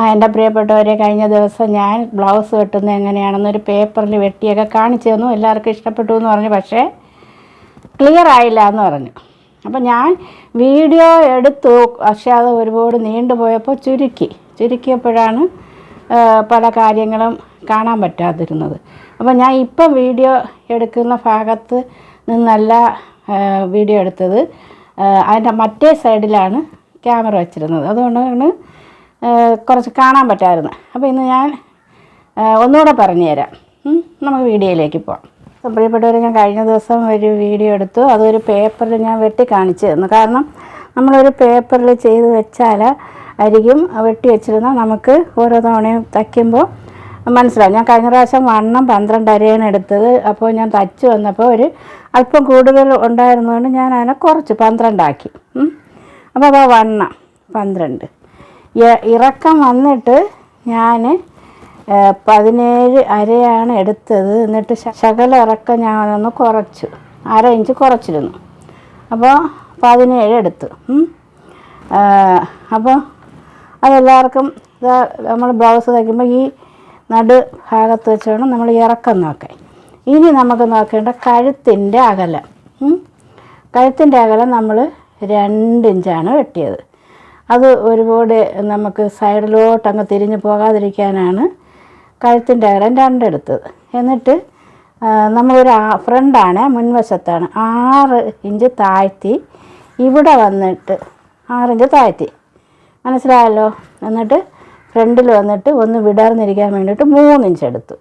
ആ എന്റെ പ്രിയപ്പെട്ടവരെ കഴിഞ്ഞ ദിവസം ഞാൻ ബ്ലൗസ് വെട്ടുന്നത് എങ്ങനെയാണെന്നൊരു പേപ്പറിൽ വെട്ടിയൊക്കെ കാണിച്ചു തന്നു. എല്ലാവർക്കും ഇഷ്ടപ്പെട്ടു എന്ന് പറഞ്ഞു. പക്ഷേ ക്ലിയർ ആയില്ല എന്ന് പറഞ്ഞു. അപ്പം ഞാൻ വീഡിയോ എടുത്തു. പക്ഷേ അത് ഒരുപാട് നീണ്ടുപോയപ്പോൾ ചുരുക്കി. ചുരുക്കിയപ്പോഴാണ് പല കാര്യങ്ങളും കാണാൻ പറ്റാതിരുന്നത്. അപ്പോൾ ഞാൻ ഇപ്പം വീഡിയോ എടുക്കുന്ന ഭാഗത്ത് നിന്നല്ല വീഡിയോ എടുത്തത്. അതിന്റെ മറ്റേ സൈഡിലാണ് ക്യാമറ വെച്ചിരുന്നത്. അതുകൊണ്ടാണ് കുറച്ച് കാണാൻ പറ്റായിരുന്നു. അപ്പോൾ ഇന്ന് ഞാൻ ഒന്നുകൂടെ പറഞ്ഞു തരാം നമുക്ക് വീഡിയോയിലേക്ക് പോകാം അപ്പോൾ പ്രിയപ്പെട്ടവരെ ഞാൻ കഴിഞ്ഞ ദിവസം ഒരു വീഡിയോ എടുത്തു. അതൊരു പേപ്പറിൽ ഞാൻ വെട്ടി കാണിച്ചു തന്നു. കാരണം നമ്മളൊരു പേപ്പറിൽ ചെയ്ത് വെച്ചാൽ അരികും വെട്ടി വെച്ചിരുന്നാൽ നമുക്ക് ഓരോ തവണയും തയ്ക്കുമ്പോൾ മനസ്സിലാവും. ഞാൻ കഴിഞ്ഞ പ്രാവശ്യം വണ്ണം പന്ത്രണ്ട് അരയാണ് എടുത്തത്. അപ്പോൾ ഞാൻ തയ്ച്ചു വന്നപ്പോൾ ഒരു അല്പം കൂടുതൽ ഉണ്ടായിരുന്നതുകൊണ്ട് ഞാൻ അതിനെ കുറച്ച് പന്ത്രണ്ടാക്കി. അപ്പോൾ അതാ വണ്ണം പന്ത്രണ്ട്. ഇറക്കം വന്നിട്ട് ഞാൻ പതിനേഴ് അരയാണ് എടുത്തത്. എന്നിട്ട് ശകല ഇറക്കം ഞാനൊന്ന് കുറച്ചു. അര ഇഞ്ച് കുറച്ചിരുന്നു. അപ്പോൾ പതിനേഴ് എടുത്തു. അപ്പോൾ അതെല്ലാവർക്കും നമ്മൾ ബ്ലൗസ് തയ്ക്കുമ്പോൾ ഈ നടു ഭാഗത്ത് വെച്ച് വേണം നമ്മൾ ഇറക്കം നോക്കാൻ ഇനി നമുക്ക് നോക്കേണ്ട കഴുത്തിന്റെ അകലം. കഴുത്തിന്റെ അകലം നമ്മൾ രണ്ട് ഇഞ്ചാണ് വെട്ടിയത്. അത് ഒരുപാട് നമുക്ക് സൈഡിലോട്ട് അങ്ങ് തിരിഞ്ഞ് പോകാതിരിക്കാനാണ് കഴുത്തിന്റെ അകലം രണ്ടെടുത്തത് എന്നിട്ട് നമ്മളൊരു ഫ്രണ്ടാണ് മുൻവശത്താണ്. ആറ് ഇഞ്ച് താഴ്ത്തി ഇവിടെ വന്നിട്ട് ആറിഞ്ച് താഴ്ത്തി. മനസ്സിലായല്ലോ? എന്നിട്ട് ഫ്രണ്ടിൽ വന്നിട്ട് ഒന്ന് വിടർന്നിരിക്കാൻ വേണ്ടിയിട്ട് മൂന്നിഞ്ച് എടുത്തു.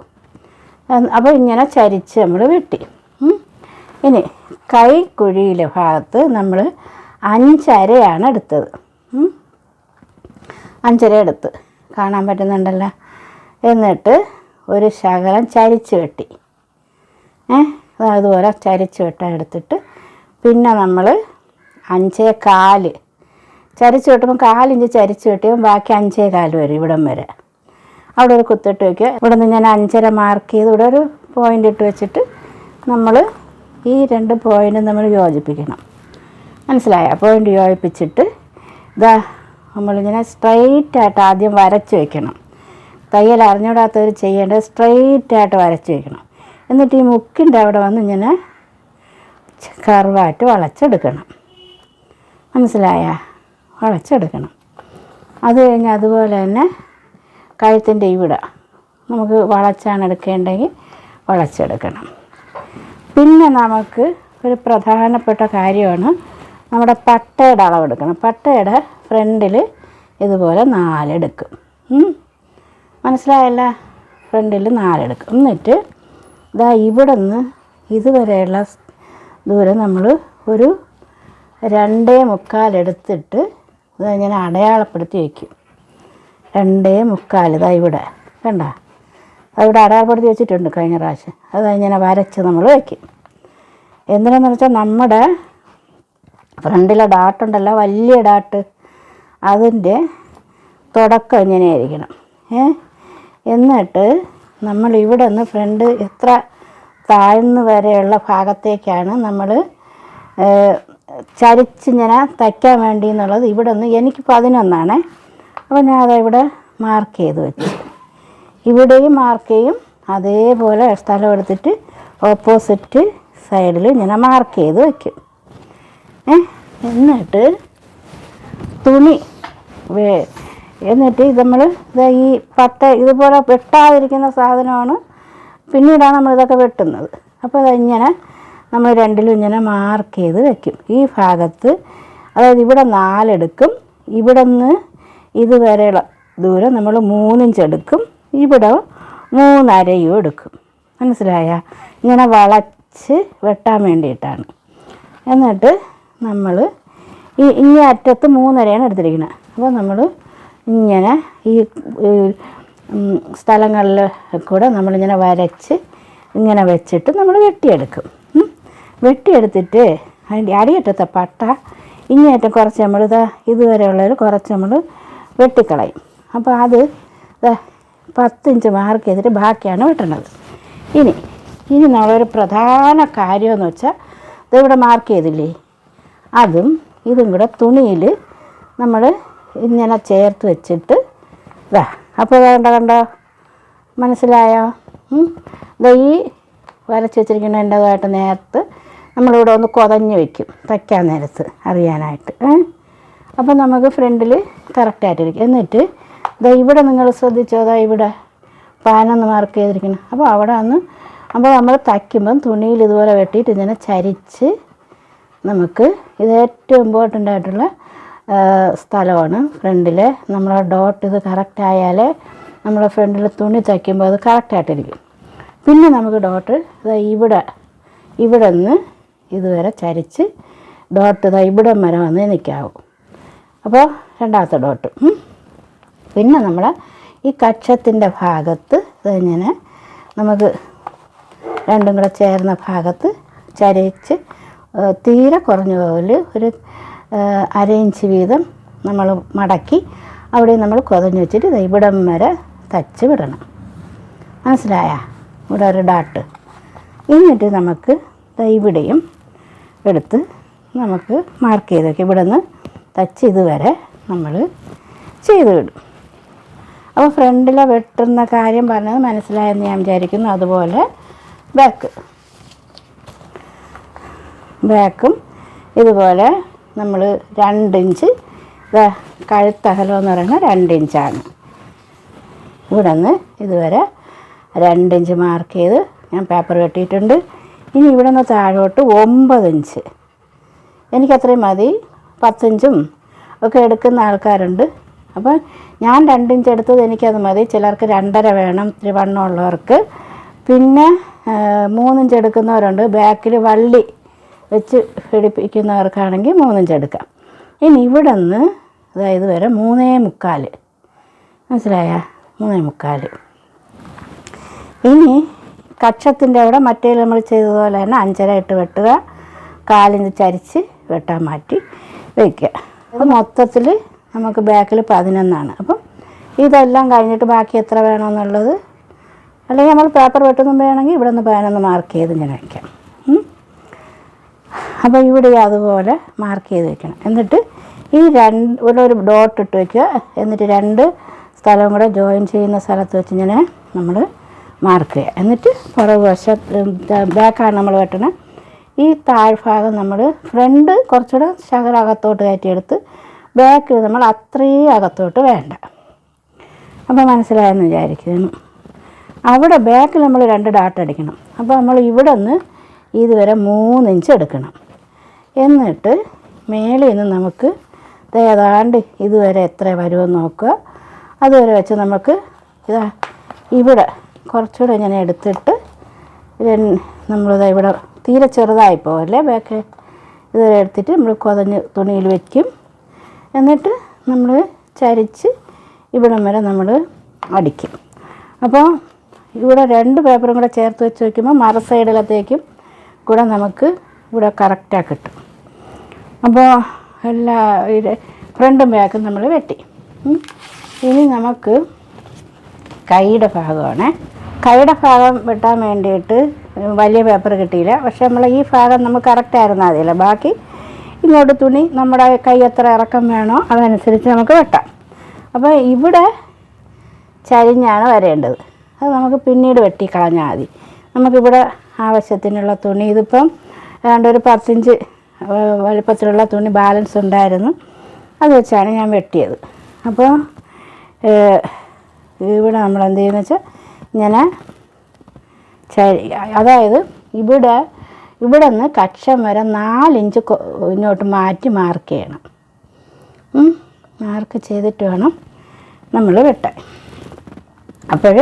അപ്പോൾ ഇങ്ങനെ ചരിച്ച് നമ്മൾ വെട്ടി. ഇനി കൈക്കുഴിയിലെ ഭാഗത്ത് നമ്മൾ അഞ്ചരയാണ് എടുത്തത്. അഞ്ചര എടുത്ത് കാണാൻ പറ്റുന്നുണ്ടല്ലോ. എന്നിട്ട് ഒരു ശകലം ചരിച്ച് വെട്ടി. ഏ അതുപോലെ ചരിച്ച് വെട്ടാൻ എടുത്തിട്ട് പിന്നെ നമ്മൾ അഞ്ചേ കാൽ. ചരിച്ച് വെട്ടുമ്പോൾ കാലിഞ്ച് ചരിച്ച് വെട്ടിയാൽ ബാക്കി അഞ്ചേ കാൽ വരും ഇവിടം വരെ. അവിടെ ഒരു കുത്തിട്ട് വയ്ക്കുക ഇവിടെ നിന്ന് ഞാൻ അഞ്ചര മാർക്ക് ചെയ്ത് ഇവിടെ ഒരു പോയിന്റ് ഇട്ട് വെച്ചിട്ട് നമ്മൾ ഈ രണ്ട് പോയിന്റും നമ്മൾ യോജിപ്പിക്കണം. മനസ്സിലായ? പോയിന്റ് യോജിപ്പിച്ചിട്ട് ഇതാ നമ്മളിങ്ങനെ സ്ട്രൈറ്റ് ആയിട്ട് ആദ്യം വരച്ച് വയ്ക്കണം തയ്യൽ അറിഞ്ഞൂടാത്തവർ ചെയ്യേണ്ടത് സ്ട്രൈറ്റ് ആയിട്ട് വരച്ച് വയ്ക്കണം എന്നിട്ട് ഈ മുക്കിന്റെ അവിടെ വന്ന് ഇങ്ങനെ കർവായിട്ട് വളച്ചെടുക്കണം. മനസ്സിലായ? വളച്ചെടുക്കണം. അത് കഴിഞ്ഞ് അതുപോലെ തന്നെ കഴുത്തിന്റെ ഇവിടെ നമുക്ക് വളച്ചാണ് എടുക്കേണ്ടെങ്കിൽ വളച്ചെടുക്കണം. പിന്നെ നമുക്ക് ഒരു പ്രധാനപ്പെട്ട കാര്യമാണ് നമ്മുടെ പട്ടയുടെ അളവെടുക്കണം. പട്ടയുടെ ഫ്രണ്ടിൽ ഇതുപോലെ നാലെടുക്കും. മനസ്സിലായല്ല? ഫ്രണ്ടിൽ നാലെടുക്കും. എന്നിട്ട് ഇതാ ഇവിടെ നിന്ന് ഇതുവരെയുള്ള ദൂരം നമ്മൾ ഒരു രണ്ടേ മുക്കാലെടുത്തിട്ട് ഇത് ഇങ്ങനെ അടയാളപ്പെടുത്തി വയ്ക്കും. രണ്ടേ മുക്കാൽ ഇതാ ഇവിടെ. കണ്ട? അവിടെ അടയാളപ്പെടുത്തി വെച്ചിട്ടുണ്ട് കഴിഞ്ഞ പ്രാവശ്യം. അത് ഇങ്ങനെ വരച്ച് നമ്മൾ വയ്ക്കും. എന്തിനാന്ന് വെച്ചാൽ നമ്മുടെ ഫ്രണ്ടിലെ ഡാട്ടുണ്ടല്ലോ വലിയ ഡാട്ട്. അതിന്റെ തുടക്കം ഇങ്ങനെയായിരിക്കണം. ഏ? എന്നിട്ട് നമ്മൾ ഇവിടെ നിന്ന് ഫ്രണ്ട് എത്ര താഴ്ന്ന് വരെയുള്ള ഭാഗത്തേക്കാണ് നമ്മൾ ചരിച്ചിങ്ങനെ തയ്ക്കാൻ വേണ്ടി എന്നുള്ളത് ഇവിടെ നിന്ന് എനിക്ക് പതിനൊന്നാണേ. അപ്പോൾ ഞാൻ അതവിടെ മാർക്ക് ചെയ്ത് വെച്ചു. ഇവിടെയും മാർക്ക് ചെയ്യും. അതേപോലെ സ്ഥലം എടുത്തിട്ട് ഓപ്പോസിറ്റ് സൈഡിൽ ഞാൻ മാർക്ക് ചെയ്ത് വയ്ക്കും എന്നിട്ട് തുണി. വേ എന്നിട്ട് ഇത് നമ്മൾ ഈ പട്ട ഇതുപോലെ വെട്ടാതിരിക്കുന്ന സാധനമാണ്. പിന്നീടാണ് നമ്മൾ ഇതൊക്കെ വെട്ടുന്നത്. അപ്പോൾ അതിങ്ങനെ നമ്മൾ രണ്ടിലും ഇങ്ങനെ മാർക്ക് ചെയ്ത് വെക്കും. ഈ ഭാഗത്ത് അതായത് ഇവിടെ നാലെടുക്കും. ഇവിടെ നിന്ന് ഇതുവരെയുള്ള ദൂരം നമ്മൾ മൂന്നിഞ്ച് എടുക്കും ഇവിടെ മൂന്നരയും എടുക്കും. മനസ്സിലായ? ഇങ്ങനെ വളച്ച് വെട്ടാൻ വേണ്ടിയിട്ടാണ്. എന്നിട്ട് നമ്മൾ ഈ ഈ അറ്റത്ത് മൂന്നരയാണ് എടുത്തിരിക്കുന്നത് അപ്പോൾ നമ്മൾ ഇങ്ങനെ ഈ സ്ഥലങ്ങളിൽ കൂടെ നമ്മളിങ്ങനെ വരച്ച് ഇങ്ങനെ വെച്ചിട്ട് നമ്മൾ വെട്ടിയെടുക്കും. വെട്ടിയെടുത്തിട്ട് അതിന്റെ അടിയറ്റത്തെ പട്ട ഇങ്ങേറ്റം കുറച്ച് നമ്മൾ ഇതാ ഇതുവരെയുള്ളതിൽ കുറച്ച് നമ്മൾ വെട്ടിക്കളയും. അപ്പോൾ അത് പത്തിഞ്ച് മാർക്ക് ചെയ്തിട്ട് ബാക്കിയാണ് വെട്ടണത്. ഇനി ഇനി നമ്മളൊരു പ്രധാന കാര്യമെന്ന് വെച്ചാൽ ഇതിവിടെ മാർക്ക് ചെയ്തില്ലേ? അതും ഇതും കൂടെ തുണിയിൽ നമ്മൾ ഇങ്ങനെ ചേർത്ത് വെച്ചിട്ട് ഇതാ അപ്പോൾ കണ്ട കണ്ടോ? മനസ്സിലായോ? ഈ വരച്ച് വെച്ചിരിക്കുന്നതിന്റെതായിട്ട് നേരത്ത് നമ്മളിവിടെ ഒന്ന് കുതഞ്ഞ് വെക്കും തയ്ക്കാൻ നേരത്ത് അറിയാനായിട്ട് അപ്പോൾ നമുക്ക് ഫ്രണ്ടിൽ കറക്റ്റായിട്ടിരിക്കും എന്നിട്ട് ഇതാ ഇവിടെ നിങ്ങൾ ശ്രദ്ധിച്ചോ ദാ ഇവിടെ പാനൊന്ന് മാർക്ക് ചെയ്തിരിക്കണം അപ്പോൾ അവിടെ ഒന്ന് അപ്പോൾ നമ്മൾ തയ്ക്കുമ്പം തുണിയിൽ ഇതുപോലെ വെട്ടിയിട്ട് ഇങ്ങനെ ചരിച്ച് നമുക്ക് ഇത് ഏറ്റവും ഇമ്പോർട്ടന്റ് ആയിട്ടുള്ള സ്ഥലമാണ്. ഫ്രണ്ടിൽ നമ്മളെ ഡോട്ട് ഇത് കറക്റ്റ് ആയാലേ നമ്മുടെ ഫ്രണ്ടിൽ തുണി തയ്ക്കുമ്പോൾ അത് കറക്റ്റായിട്ടിരിക്കും പിന്നെ നമുക്ക് ഡോട്ട് ഇതാ ഇവിടെ ഇവിടെ നിന്ന് ഇതുവരെ ചരിച്ച് ഡോട്ട് ഇതാ ഇവിടെ വരെ വന്ന് നിൽക്കാവും അപ്പോൾ രണ്ടാമത്തെ ഡോട്ട് പിന്നെ നമ്മൾ ഈ കക്ഷത്തിന്റെ ഭാഗത്ത് ഇതിങ്ങനെ നമുക്ക് രണ്ടും കൂടെ ചേർന്ന ഭാഗത്ത് ചരിച്ച് തീരെ കുറഞ്ഞ പോലെ ഒരു അരയിഞ്ച് വീതം നമ്മൾ മടക്കി അവിടെ നമ്മൾ കുതഞ്ഞ് വെച്ചിട്ട് ഇവിടം വരെ തച്ച് വിടണം. മനസ്സിലായ? ഇവിടെ ഒരു ഡാട്ട്. എന്നിട്ട് നമുക്ക് ഇവിടെയും എടുത്ത് നമുക്ക് മാർക്ക് ചെയ്ത് വയ്ക്കാം ഇവിടെ നിന്ന് തച്ച് ഇതുവരെ നമ്മൾ ചെയ്ത് വിടും. അപ്പോൾ ഫ്രണ്ടിലെ വെട്ടുന്ന കാര്യം പറഞ്ഞത് മനസ്സിലായെന്ന് ഞാൻ വിചാരിക്കുന്നു. അതുപോലെ ബാക്ക് ബാക്കും. ഇതുപോലെ നമ്മൾ രണ്ടിഞ്ച്. ഇഞ്ച് കഴുത്തകലം എന്ന് പറയുന്നത് രണ്ടിഞ്ചാണ്. ഇവിടെ നിന്ന് ഇതുവരെ രണ്ടിഞ്ച് മാർക്ക് ചെയ്ത് ഞാൻ പേപ്പർ കെട്ടിയിട്ടുണ്ട്. ഇനി ഇവിടെ നിന്ന് താഴോട്ട് ഒമ്പത് ഇഞ്ച് എനിക്കത്രയും മതി. പത്തിഞ്ചും ഒക്കെ എടുക്കുന്ന ആൾക്കാരുണ്ട്. അപ്പോൾ ഞാൻ രണ്ടിഞ്ച് എടുത്തത് എനിക്കത് മതി. ചിലർക്ക് രണ്ടര വേണം ഇത്തിരി വണ്ണമുള്ളവർക്ക് പിന്നെ മൂന്നിഞ്ച് എടുക്കുന്നവരുണ്ട്. ബാക്കിൽ വള്ളി വെച്ച് പിടിപ്പിക്കുന്നവർക്കാണെങ്കിൽ മൂന്നിഞ്ച് എടുക്കാം ഇനി ഇവിടെ നിന്ന് അതായത് വരെ മൂന്നേ മുക്കാൽ മനസ്സിലായ? മൂന്നേ മുക്കാൽ ഇനി കക്ഷത്തിന്റെ അവിടെ മറ്റേ നമ്മൾ ചെയ്തതുപോലെ തന്നെ അഞ്ചര ഇട്ട് വെട്ടുക. കാലിന് ചരിച്ച് വെട്ടാൻ മാറ്റി വയ്ക്കുക അത് മൊത്തത്തിൽ നമുക്ക് ബാക്കിൽ പതിനൊന്നാണ്. അപ്പം ഇതെല്ലാം കഴിഞ്ഞിട്ട് ബാക്കി എത്ര വേണമെന്നുള്ളത്? അല്ലെങ്കിൽ നമ്മൾ പേപ്പർ വെട്ടുന്നു വേണമെങ്കിൽ ഇവിടെ നിന്ന് പതിനൊന്ന് മാർക്ക് ചെയ്ത് ഇങ്ങനെ വയ്ക്കാം. അപ്പോൾ ഇവിടെ അതുപോലെ മാർക്ക് ചെയ്ത് വെക്കണം. എന്നിട്ട് ഈ രണ്ട് ഇവിടെ ഒരു ഡോട്ട് ഇട്ട് വെക്കുക. എന്നിട്ട് രണ്ട് സ്ഥലവും കൂടെ ജോയിൻ ചെയ്യുന്ന സ്ഥലത്ത് വെച്ച് ഇങ്ങനെ നമ്മൾ മാർക്ക് ചെയ്യുക. എന്നിട്ട് പുറകു വശത്ത് ബാക്കാണ് നമ്മൾ വെട്ടണം. ഈ താഴ്ഭാഗം നമ്മൾ ഫ്രണ്ട് കുറച്ചുകൂടെ ശകലകത്തോട്ട് കയറ്റിയെടുത്ത് ബാക്കിൽ നമ്മൾ അത്രയും അകത്തോട്ട് വേണ്ട. അപ്പോൾ മനസ്സിലായെന്ന് വിചാരിക്കുന്നു. അവിടെ ബാക്കിൽ നമ്മൾ രണ്ട് ഡാട്ട് അടിക്കണം. അപ്പോൾ നമ്മൾ ഇവിടെ നിന്ന് ഇതുവരെ മൂന്നിഞ്ച് എടുക്കണം. എന്നിട്ട് മേളിൽ നിന്ന് നമുക്ക് ഏതാണ്ട് ഇതുവരെ എത്ര വരുമെന്ന് നോക്കുക. അതുവരെ വെച്ച് നമുക്ക് ഇതാ ഇവിടെ കുറച്ചുകൂടെ ഇങ്ങനെ എടുത്തിട്ട് നമ്മളിതാ ഇവിടെ തീരെ ചെറുതായി പോകല്ലേ ബാക്ക് ഇതുവരെ എടുത്തിട്ട് നമ്മൾ കുതഞ്ഞ് തുണിയിൽ വയ്ക്കും എന്നിട്ട് നമ്മൾ ചരിച്ച് ഇവിടം വരെ നമ്മൾ അടിക്കും. അപ്പോൾ ഇവിടെ രണ്ട് പേപ്പറും കൂടെ ചേർത്ത് വെച്ച് വയ്ക്കുമ്പോൾ മറ സൈഡിലത്തേക്കും കൂടെ നമുക്ക് ഇവിടെ കറക്റ്റായി കിട്ടും. അപ്പോൾ എല്ലാ ഫ്രണ്ടും ബാക്കും നമ്മൾ വെട്ടി. ഇനി നമുക്ക് കൈയുടെ ഭാഗമാണ്. കൈയുടെ ഭാഗം വെട്ടാൻ വേണ്ടിയിട്ട് വലിയ പേപ്പർ കിട്ടിയില്ല. പക്ഷെ നമ്മൾ ഈ ഭാഗം നമുക്ക് കറക്റ്റായിരുന്നു അതില്ല ബാക്കി ഇങ്ങോട്ട് തുണി നമ്മുടെ കൈ എത്ര ഇറക്കം വേണോ അതനുസരിച്ച് നമുക്ക് വെട്ടാം. അപ്പോൾ ഇവിടെ ചരിഞ്ഞാണ് വരേണ്ടത്. അത് നമുക്ക് പിന്നീട് വെട്ടിക്കളഞ്ഞാൽ മതി. നമുക്കിവിടെ ആവശ്യത്തിനുള്ള തുണി ഇതിപ്പം ഏതാണ്ട് ഒരു പത്തിഞ്ച് വലിപ്പത്തിലുള്ള തുണി ബാലൻസ് ഉണ്ടായിരുന്നു. അത് വെച്ചാണ് ഞാൻ വെട്ടിയത്. അപ്പോൾ ഇവിടെ നമ്മൾ എന്ത് ചെയ്യുന്നു വെച്ചാൽ ഇങ്ങനെ ചരി അതായത് ഇവിടെ ഇവിടെ നിന്ന് കക്ഷം വരെ നാലിഞ്ച് ഇങ്ങോട്ട് മാറ്റി മാർക്ക് ചെയ്യണം. മാർക്ക് ചെയ്തിട്ട് വേണം നമ്മൾ വെട്ടാൻ. അപ്പോൾ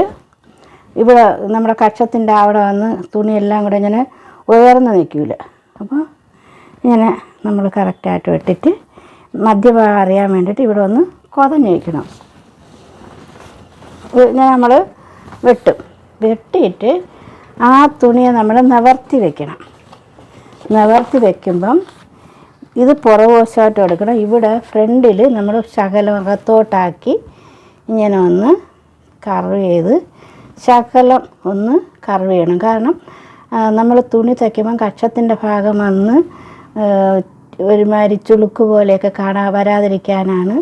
ഇവിടെ നമ്മുടെ കക്ഷത്തിന്റെ അവിടെ വന്ന് തുണിയെല്ലാം കൂടെ ഇങ്ങനെ ഉയർന്ന് നിൽക്കില്ല അപ്പോൾ ഇങ്ങനെ നമ്മൾ കറക്റ്റായിട്ട് വെട്ടിട്ട് മധ്യഭാഗം അറിയാൻ വേണ്ടിയിട്ട് ഇവിടെ ഒന്ന് കുതഞ്ഞ് വയ്ക്കണം ഇങ്ങനെ നമ്മൾ വെട്ടും. വെട്ടിയിട്ട് ആ തുണിയെ നമ്മൾ നിവർത്തി വെക്കണം. നിവർത്തി വെക്കുമ്പം ഇത് പുറകുവശമായിട്ട് എടുക്കണം. ഇവിടെ ഫ്രണ്ടിൽ നമ്മൾ ശകലം അകത്തോട്ടാക്കി ഇങ്ങനെ ഒന്ന് കർവ് ചെയ്ത് ശകലം ഒന്ന് കർവ് ചെയ്യണം. കാരണം നമ്മൾ തുണി തയ്ക്കുമ്പം കക്ഷത്തിന്റെ ഭാഗം വന്ന് ഒരുമാതിരി ചുളുക്ക് പോലെയൊക്കെ കാണാൻ വരാതിരിക്കാനാണ്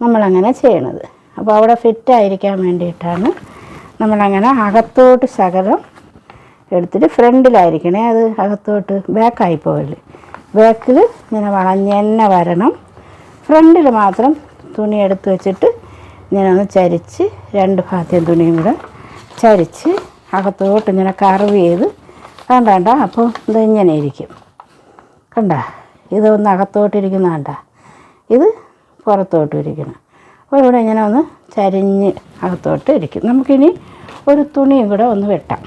നമ്മളങ്ങനെ ചെയ്യണത്. അപ്പോൾ അവിടെ ഫിറ്റായിരിക്കാൻ വേണ്ടിയിട്ടാണ് നമ്മളങ്ങനെ അകത്തോട്ട് ശകലം എടുത്തിട്ട് ഫ്രണ്ടിലായിരിക്കണേ അത് അകത്തോട്ട് ബാക്കായി പോകൽ. ബാക്കിൽ ഇങ്ങനെ വളഞ്ഞ് തന്നെ വരണം. ഫ്രണ്ടിൽ മാത്രം തുണി എടുത്ത് വെച്ചിട്ട് ഇങ്ങനെ ഒന്ന് ചരിച്ച് രണ്ട് ഭാഗത്തെയും തുണിയും കൂടെ ചരിച്ച് അകത്തോട്ട് ഇങ്ങനെ കർവ് ചെയ്ത് കണ്ട വേണ്ട. അപ്പോൾ ഇത് ഇങ്ങനെ ഇരിക്കും. കണ്ട? ഇതൊന്ന് അകത്തോട്ടിരിക്കുന്ന കണ്ട? ഇത് പുറത്തോട്ടും ഇരിക്കണം അപ്പോൾ ഇവിടെ ഇങ്ങനെ ഒന്ന് ചരിഞ്ഞ് അകത്തോട്ട് ഇരിക്കും. നമുക്കിനി ഒരു തുണിയും കൂടെ ഒന്ന് വെട്ടാം.